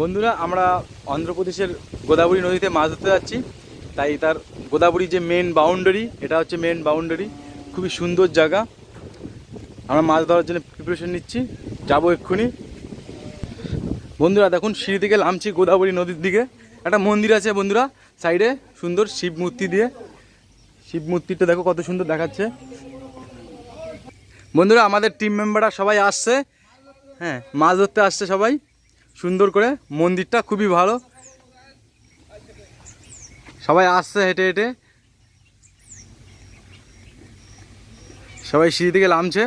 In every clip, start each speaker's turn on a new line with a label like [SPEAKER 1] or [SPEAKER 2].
[SPEAKER 1] বন্ধুরা, আমরা অন্ধ্রপ্রদেশের গোদাবরী নদীতে মাছ ধরতে যাচ্ছি। তাই তার গোদাবরী যে মেন বাউন্ডারি এটা হচ্ছে মেন বাউন্ডারি খুবই সুন্দর জায়গা। আমরা মাছ ধরার জন্য প্রিপারেশন নিচ্ছি। যাব এক্ষুনি। বন্ধুরা, দেখুন, সিঁড়ি থেকে নামছি গোদাবরী নদীর দিকে। একটা মন্দির আছে বন্ধুরা, সাইডে। সুন্দর শিব মূর্তি দিয়ে। শিব মূর্তিটা দেখো কত সুন্দর দেখাচ্ছে। বন্ধুরা, আমাদের টিম মেম্বাররা সবাই আসছে। হ্যাঁ মাছ ধরতে আসছে সবাই। সুন্দর করে। মন্দিরটা খুবই ভালো। সবাই আসছে হেঁটে হেঁটে। সবাই সিঁড়ি থেকে নামছে।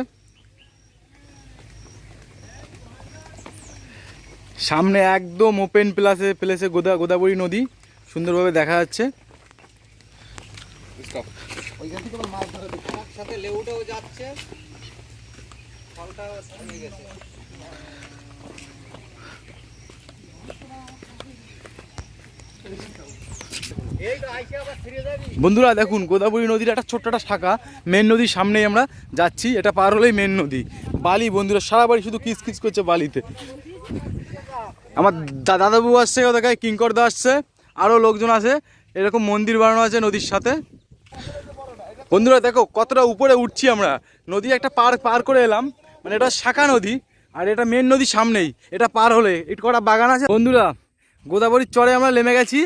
[SPEAKER 1] সামনে একদম ওপেন প্লাসে প্লেসে গোদা গোদাবরী নদী। সুন্দরভাবে দেখা যাচ্ছে।
[SPEAKER 2] যাচ্ছে। ফলটা গেছে এই তো আইসে আবার ফিরে যাবি
[SPEAKER 1] বন্ধুরা দেখুন, গোদাবরী নদীর একটা ছোট্ট একটা শাখা। মেন নদীর সামনেই আমরা যাচ্ছি, এটা পার হলেই মেন নদী। বালি বন্ধুরা, সারা বাড়ি শুধু কিচ কিচ করছে বালিতে। আমার দাদাবু আসছে দেখায় কিঙ্করদা আসছে আরও লোকজন আছে। এরকম মন্দির বানানো আছে নদীর সাথে। বন্ধুরা দেখো, কতটা উপরে উঠছি আমরা। নদী একটা পার পার করে এলাম। মানে এটা শাখা নদী, আর এটা মেন নদী সামনেই। এটা পার হলে, একটু কটা বাগান আছে। বন্ধুরা গোদাবরীর চরে আমরা নেমে গেছি।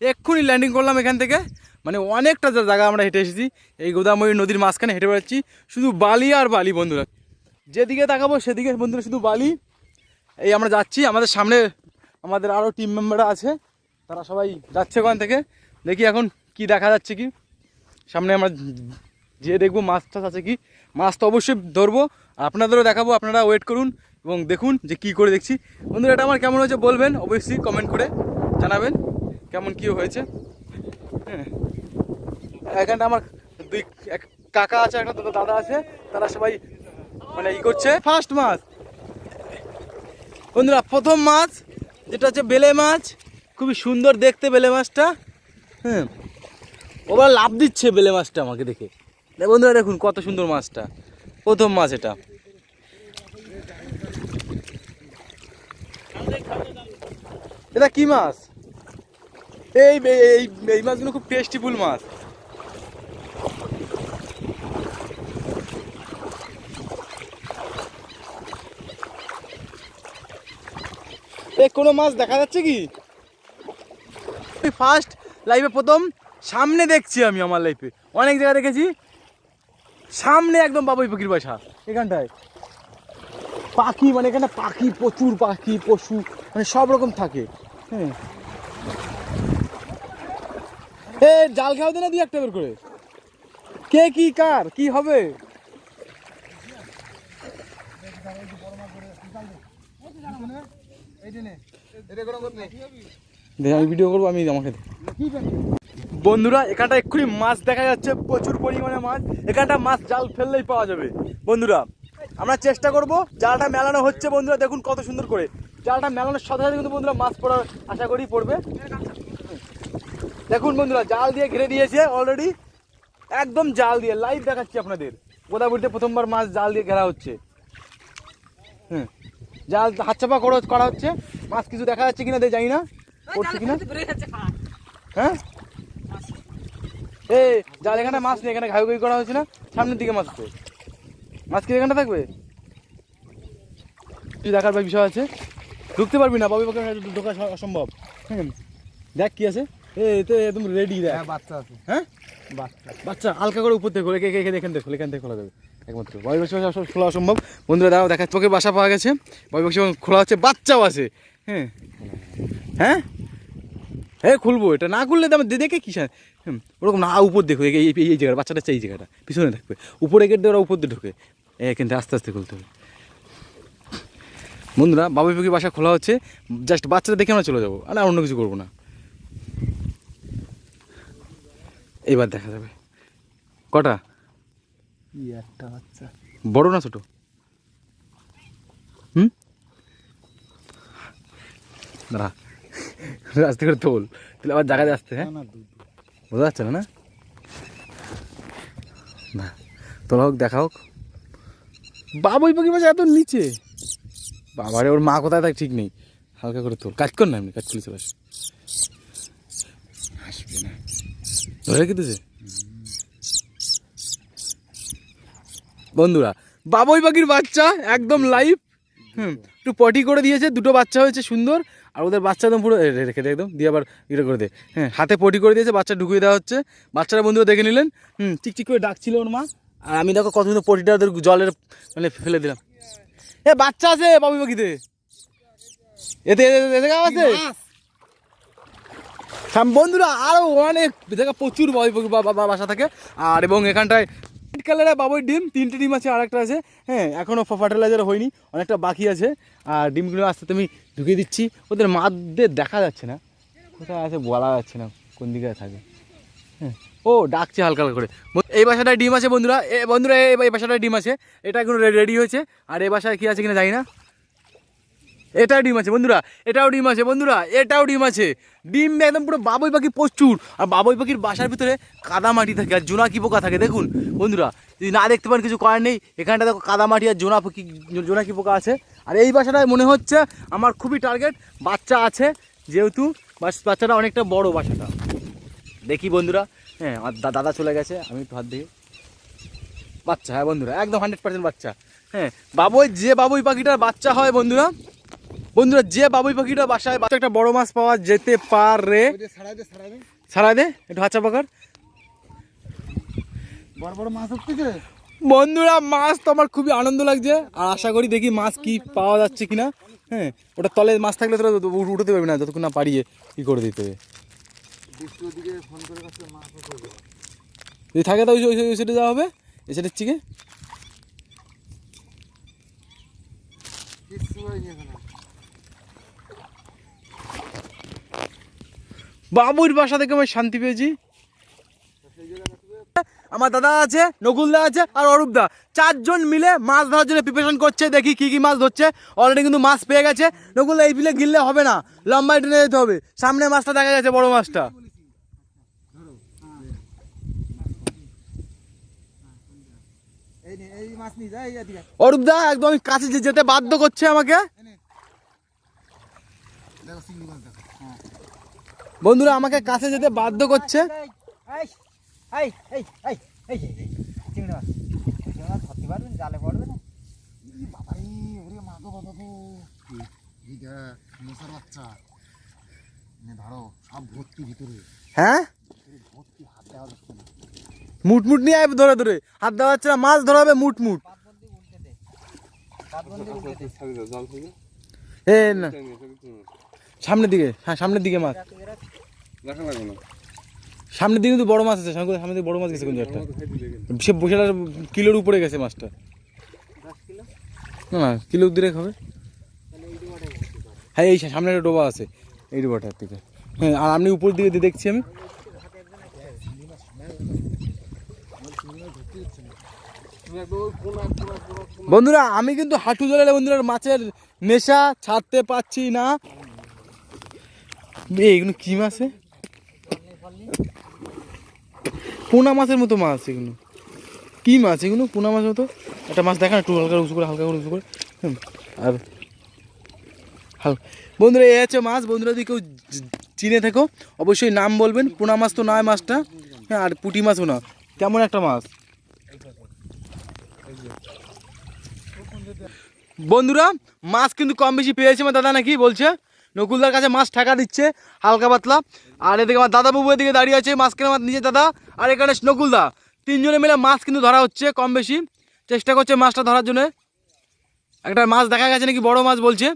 [SPEAKER 1] এক্ষুনি ল্যান্ডিং করলাম এখান থেকে। মানে অনেকটা জায়গা আমরা হেঁটে এসেছি। এই গোদাবরী নদীর মাঝখানে হেঁটে বেড়াচ্ছি। শুধু বালি আর বালি, বন্ধুরা। যেদিকে তাকাবো সেদিকে, বন্ধুরা, শুধু বালি। এই আমরা যাচ্ছি। আমাদের সামনে আমাদের আরও টিম মেম্বাররা আছে। তারা সবাই যাচ্ছে ওখান থেকে। দেখি এখন কি দেখা যাচ্ছে কি। সামনে আমরা যেয়ে দেখব মাছ টাছ আছে কি। মাছ তো অবশ্যই ধরবো। আপনাদেরও দেখাবো। আপনারা ওয়েট করুন। এবং দেখুন যে কি করে দেখছি। বন্ধুরা, এটা আমার কেমন হয়েছে বলবেন, অবশ্যই কমেন্ট করে জানাবেন, কেমন কি হয়েছে। হ্যাঁ। এখানটা আমার দুই, এক কাকা আছে, একটা দুটো দাদা আছে, তারা সবাই মানে ই করছে। ফার্স্ট মাছ। বন্ধুরা, প্রথম মাছ, যেটা হচ্ছে বেলে মাছ, খুবই সুন্দর দেখতে বেলে মাছটা। হ্যাঁ। ওবার লাভ দিচ্ছে বেলে মাছটা আমাকে দেখে। বন্ধুরা, দেখুন কত সুন্দর মাছটা। প্রথম মাছ এটা। এটা কি মাছ? এই এই এই মাছগুলো খুব টেস্টিফুল মাছ। এ, কোনো মাছ দেখা যাচ্ছে কি? ফার্স্ট লাইফে প্রথম, সামনে দেখছি আমি আমার লাইফে অনেক জায়গায় দেখেছি, সামনে একদম বাবুই পাখির বাসা, এখানটায়। পাখি মানে এখানে পাখি, প্রচুর পাখি, পশু মানে সব রকম থাকে। হ্যাঁ। এ, জাল খাওয়া না দিয়ে একটা বের করে। কে কি কার, কি হবে? আমি ভিডিও করব, আমি আমাকে। বন্ধুরা এখানটা এক্ষুনি মাছ দেখা যাচ্ছে, প্রচুর পরিমাণে মাছ। এখানটা মাছ জাল ফেললেই পাওয়া যাবে। বন্ধুরা আমরা চেষ্টা করব জালটা মেলানো হচ্ছে, বন্ধুরা, দেখুন কত সুন্দর করে। জালটা মেলানোর সাথে সাথে কিন্তু বন্ধুরা মাছ পড়ার আশা করি পড়বে। দেখুন বন্ধুরা, জাল দিয়ে ঘিরে দিয়েছে অলরেডি একদম জাল দিয়ে লাইভ দেখাচ্ছি আপনাদের। গোদাবরিতে প্রথমবার মাছ জাল দিয়ে ঘেরা হচ্ছে। হুম, জাল হাত চাপা করা করা হচ্ছে। মাছ কিছু দেখা যাচ্ছে কিনা জানি না। পড়ছে কিনা? হ্যাঁ? এ, জাল এখানে মাছ নেই, এখানে ঘাই করা হয়েছে না। সামনের দিকে মাছ আছে। মাছ কি এখানটা থাকবে? তুই দেখার ভাই বিষয় আছে। ঢুকতে পারবি না বাবু পক্ষে ঢোকা অসম্ভব। হুম দেখ কি আছে। এ তো একদম রেডি দেখ।
[SPEAKER 2] হ্যাঁ বাচ্চা আছে।
[SPEAKER 1] হ্যাঁ?
[SPEAKER 2] বাচ্চা।
[SPEAKER 1] বাচ্চা হালকা করে উপর থেকে খোলে কে কে দেখেন দেখো এখান থেকে খোলা যাবে। একমাত্র। বাবু বক্সি সব খোলা অসম্ভব। বন্ধুরা দাঁড়াও দেখা তোকে বাসা পাওয়া গেছে। বাবু বক্সি খোলা হচ্ছে বাচ্চাও আছে। হ্যাঁ হ্যাঁ? হ্যাঁ খুলবো এটা না খুললে তো আমার দেখে কি হুম, ওরকম না উপর দেখো এই এই- জায়গাটা বাচ্চাটা এই জায়গাটা। পিছনে থাকবে। উপরে গেট দিয়ে ওরা উপর দিয়ে ঢোকে। এখান থেকে আস্তে আস্তে খুলতে হবে। বন্ধুরা বাবু পাখি বাসা খোলা হচ্ছে। জাস্ট বাচ্চাটা দেখে আমরা চলে যাব আর অন্য কিছু করব না। এবার দেখা যাবে। কটা?
[SPEAKER 2] কি একটা বাচ্চা।
[SPEAKER 1] বড় না ছোট? হুম? দাঁড়া আস্তে করে তোল। তাহলে আবার জায়গায় আসতে হ্যাঁ?
[SPEAKER 2] না
[SPEAKER 1] বোঝা যাচ্ছে না না? না তোলা হোক দেখা হোক। বাবুই পাখি বাসা এত নিচে। বাবারে, ওর মা কোথায় থাকে ঠিক নেই। হালকা করে তোল। কাজ কর না এমনি, কাজ করলে চলে আসে
[SPEAKER 2] আসবে না।
[SPEAKER 1] বন্ধুরা, বাবুই পাখির বাচ্চা একদম লাইভ হুম, একটু পটি করে দিয়েছে, দুটো বাচ্চা হয়েছে সুন্দর। আর ওদের বাচ্চা একদম পুরো রেখে দে একদম, দিয়ে আবার ইয়ে করে দে। হ্যাঁ হাতে পটি করে দিয়েছে, বাচ্চা ঢুকিয়ে দেওয়া হচ্ছে। বাচ্চারা বন্ধুরা দেখে নিলেন। হুম ঠিক ঠিক করে ডাকছিল ওর মা। আর আমি দেখো কত সুন্দর পটিটা ওদের জলের মানে ফেলে দিলাম। এ, বাচ্চা আছে বাবুই পাখিতে। এতে, এতে- গাও আছে? বন্ধুরা আরও অনেক দেখা প্রচুর বাসা থাকে। আর এবং এখানটায় রেড কালারের বাবুই ডিম, তিনটে ডিম আছে আর একটা আছে। হ্যাঁ এখনও ফার্টিলাইজার হয়নি, অনেকটা বাকি আছে। আর ডিমগুলো আস্তে আস্তে আমি ঢুকিয়ে দিচ্ছি। ওদের মাদের দেখা যাচ্ছে না। কোথায় আছে বলা যাচ্ছে না, কোন দিকে থাকে। হ্যাঁ। ও, ডাকছে হালকা হালকা করে। এই বাসাটায় ডিম আছে বন্ধুরা। এ, বন্ধুরা, এই বাসাটায় ডিম আছে। এটা এখন রেডি হয়েছে। আর এই বাসায় কী আছে কিনা জানি না। এটাও ডিম আছে বন্ধুরা। এটাও ডিম আছে বন্ধুরা। এটাও ডিম আছে। ডিম একদম পুরো বাবুই পাখি প্রচুর। আর বাবুই পাখির বাসার ভিতরে কাদা মাটি থাকে আর জোনাকি পোকা থাকে দেখুন। বন্ধুরা, যদি না দেখতে পান কিছু করার নেই, এখানটা দেখো কাদা মাটি আর জোনা পাখি জোনাকি পোকা আছে। আর এই বাসাটায় মনে হচ্ছে আমার খুবই টার্গেট বাচ্চা আছে যেহেতু বাচ্চাটা অনেকটা বড় বাসাটা। দেখি বন্ধুরা হ্যাঁ আমার দাদা চলে গেছে আমি একটু হাত দিই বাচ্চা হ্যাঁ বন্ধুরা একদম হান্ড্রেড পার্সেন্ট বাচ্চা। হ্যাঁ বাবুই যে বাবুই পাখিটার বাচ্চা হয় বন্ধুরা বন্ধুরা যে বাবুই পাখিটা বাসায় বাচ্চা একটা বড় মাছ পাওয়া যেতে পারে।
[SPEAKER 2] দে
[SPEAKER 1] ছাড়া দে। একটু হাঁচা পাকার
[SPEAKER 2] বড় বড় মাছ উঠতেছে।
[SPEAKER 1] বন্ধুরা মাছ তো আমার খুবই আনন্দ লাগছে আর আশা করি দেখি মাছ কি পাওয়া যাচ্ছে কিনা। হ্যাঁ ওটা তলে মাছ থাকলে তোরা উঠতে পারবি না যতক্ষণ না পারিয়ে কি করে দিতে। হবে
[SPEAKER 2] বৃষ্টির দিকে ফোন করে কাছে মাছ উঠবে
[SPEAKER 1] যদি থাকে তো ওই সাইডে যাওয়া হবে? এই সাইডের চিকে বাবুর বাসা থেকে আমি শান্তি পেয়েছি। আমার দাদা আছে নকুলদা আছে আর অরূপদা চারজন মিলে মাছ ধরার জন্য প্রিপারেশন করছে দেখি কি কি মাছ ধরছে। অলরেডি কিন্তু মাছ পেয়ে গেছে। নকুলদা এই বিলে গিললে হবে না। লম্বায় টেনে যেতে হবে। সামনে মাছটা দেখা গেছে বড় মাছটা।
[SPEAKER 2] এদিকে
[SPEAKER 1] অরূপদা একদম কাছে যেতে বাধ্য করছে আমাকে।
[SPEAKER 2] হ্যাঁ।
[SPEAKER 1] বন্ধুরা আমাকে কাছে যেতে বাধ্য করছে। হ্যাঁ?
[SPEAKER 2] ভিতরে ভর্তি হাত দেওয়া যাচ্ছে না
[SPEAKER 1] মুট মুট নিয়ে আয় ধরে ধরে। হাত দেওয়া হচ্ছে না, মাছ ধরাবে মুট মুট
[SPEAKER 2] পাতবন্দি উল্টে দে পাতবন্দি উল্টে দে
[SPEAKER 1] এ, না। সামনের দিকে হ্যাঁ সামনের দিকে মাছ। সামনের দিকে কিন্তু বড় মাছ আছে সামনে দিকে বড় মাছ গেছে কোন একটা। সে বসে কিলোর উপরে গেছে মাছটা। না কিলো দূরে হবে। হ্যাঁ এই সামনে একটা ডোবা আছে, এই ডোবাটার থেকে হ্যাঁ আর আপনি উপর দিকে দিয়ে দেখছি আমি। বন্ধুরা, আমি কিন্তু হাঁটু জলে বন্ধুরা, মাছের নেশা ছাড়তে পাচ্ছি না। এগুলো কি মাছে পোনা মাছের মতো মাছ এগুলো। কি মাছ এগুলো? পোনা মাছের মতো? একটা মাছ দেখা না একটু হালকা উঁচু করে, হালকা করে উঁচু করে। আর হাল, বন্ধুরা, এই আছে মাছ। বন্ধুরা, যদি কেউ চিনে থাকো, অবশ্যই নাম বলবেন। পোনা মাছ তো নয় মাছটা। হ্যাঁ আর পুঁটি মাছও না। কেমন একটা মাছ? বন্ধুরা, মাছ কিন্তু কম বেশি পেয়েছে আমার দাদা নাকি, বলছে। নকুলদার কাছে মাছ ঠেকা দিচ্ছে, হালকা পাতলা। আর এদিকে আমার দাদা বাবু এদিকে দাঁড়িয়ে আছে, মাছ কেনা আমার নিজের দাদা আর এখানে নকুলদা। তিনজনে মিলে মাছ কিন্তু ধরা হচ্ছে কম বেশি। চেষ্টা করছে মাছটা ধরার জন্য। একটা মাছ দেখা গেছে নাকি, বড় মাছ বলছে।